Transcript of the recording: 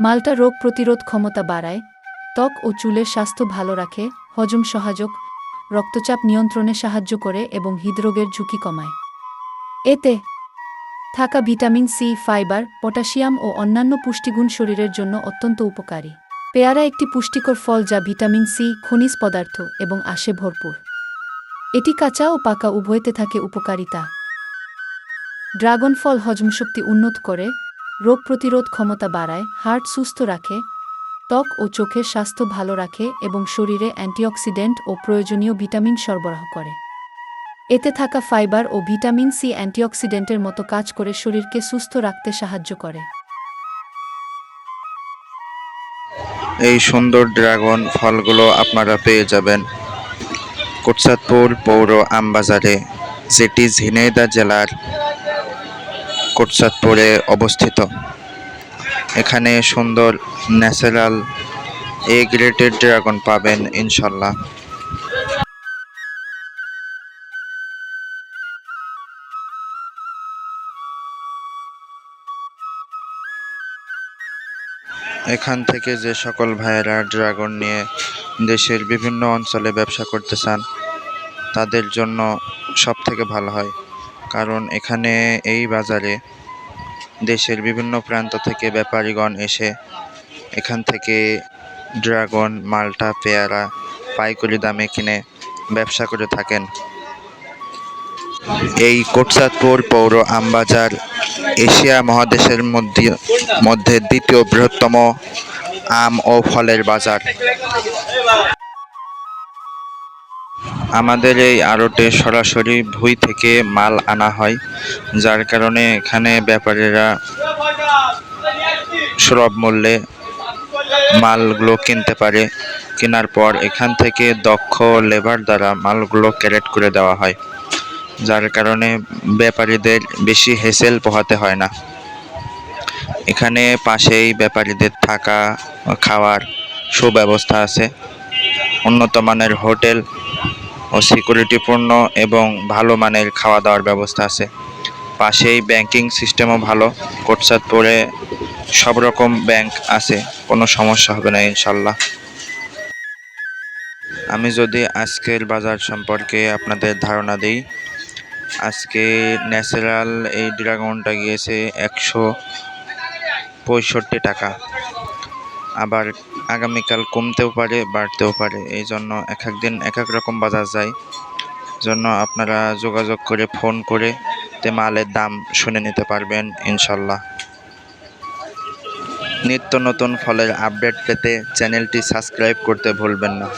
মালটা রোগ প্রতিরোধ ক্ষমতা বাড়ায়, ত্বক ও চুলের স্বাস্থ্য ভালো রাখে, হজম সহায়ক রক্তচাপ নিয়ন্ত্রণে সাহায্য করে এবং হৃদরোগের ঝুঁকি কমায়। এতে থাকা ভিটামিন সি, ফাইবার, পটাশিয়াম ও অন্যান্য পুষ্টিগুণ শরীরের জন্য অত্যন্ত উপকারী। পেয়ারা একটি পুষ্টিকর ফল যা ভিটামিন সি, খনিজ পদার্থ এবং আসে ভরপুর। এটি কাঁচা ও পাকা উভয়তে থাকে উপকারিতা। ড্রাগন ফল হজমশক্তি উন্নত করে রোগ প্রতিরোধ ক্ষমতা বাড়ায় হার্ট সুস্থ রাখে, ত্বক ও চোখের স্বাস্থ্য ভালো রাখে এবং শরীরে অ্যান্টিঅক্সিডেন্ট ও প্রয়োজনীয় ভিটামিন সরবরাহ করে। এতে থাকা ফাইবার ও ভিটামিন সি অ্যান্টিঅক্সিডেন্টের মতো কাজ করে শরীরকে সুস্থ রাখতে সাহায্য করে। এই সুন্দর ড্রাগন ফলগুলো আপনারা পেয়ে যাবেন কোটসাদপুর পৌর আমবাজারে, যেটি ঝিনাইদহ জেলার কোটসাদপুরে অবস্থিত। এখানে সুন্দর ন্যাচারাল এ গ্রেটেড ড্রাগন পাবেন ইনশাল্লাহ। এখান থেকে যে সকল ভাইয়েরা ড্রাগন নিয়ে দেশের বিভিন্ন অঞ্চলে ব্যবসা করতে চান, তাদের জন্য সব থেকে ভালো হয়। কারণ এখানে এই বাজারে দেশের বিভিন্ন প্রান্ত থেকে ব্যাপারীগণ এসে এখান থেকে ড্রাগন, মাল্টা, পেয়ারা, পাইকারি দামে কিনে ব্যবসা করে থাকেন। এই কোটসাদপুর পৌর আমবাজার এশিয়া মহাদেশের মধ্যে মধ্যে দ্বিতীয় বৃহত্তম আম ও ফলের বাজার। আমাদের এই আড়টে সরাসরি ভুই থেকে মাল আনা হয়, যার কারণে এখানে ব্যাপারীরা সুলভ মূল্যে মালগুলো কিনতে পারে। কেনার পর এখান থেকে দক্ষ লেবার দ্বারা মালগুলো ক্যারেট করে দেওয়া হয়, যার কারণে ব্যাপারীদের বেশি হেসেল পোহাতে হয় না। এখানে পাশেই ব্যাপারীদের থাকা, খাওয়ার সুব্যবস্থা আছে। উন্নত মানের হোটেল সিকিউরিটিপূর্ণ এবং ভালো মানের খাওয়া দাওয়ার ব্যবস্থা আছে। পাশেই ব্যাংকিং সিস্টেমও ভালো। কোটসাদপুরে সব রকম ব্যাংক আছে। কোনো সমস্যা হবে না, ইনশাল্লাহ। আমি যদি আজকের বাজার সম্পর্কে আপনাদের ধারণা দিই, আজকে ন্যাচারাল এই ড্রাগনটা গিয়েছে একশো পঁয়ষট্টি টাকা। আবার আগামীকাল কমতেও পারে, বাড়তেও পারে। এই জন্য এক এক দিন এক এক রকম বাজার যায়। জন্য আপনারা যোগাযোগ করে, ফোন করে তে মালের দাম শুনে নিতে পারবেন, ইনশাল্লাহ। নিত্য নতুন ফলের আপডেট পেতে চ্যানেলটি সাবস্ক্রাইব করতে ভুলবেন না।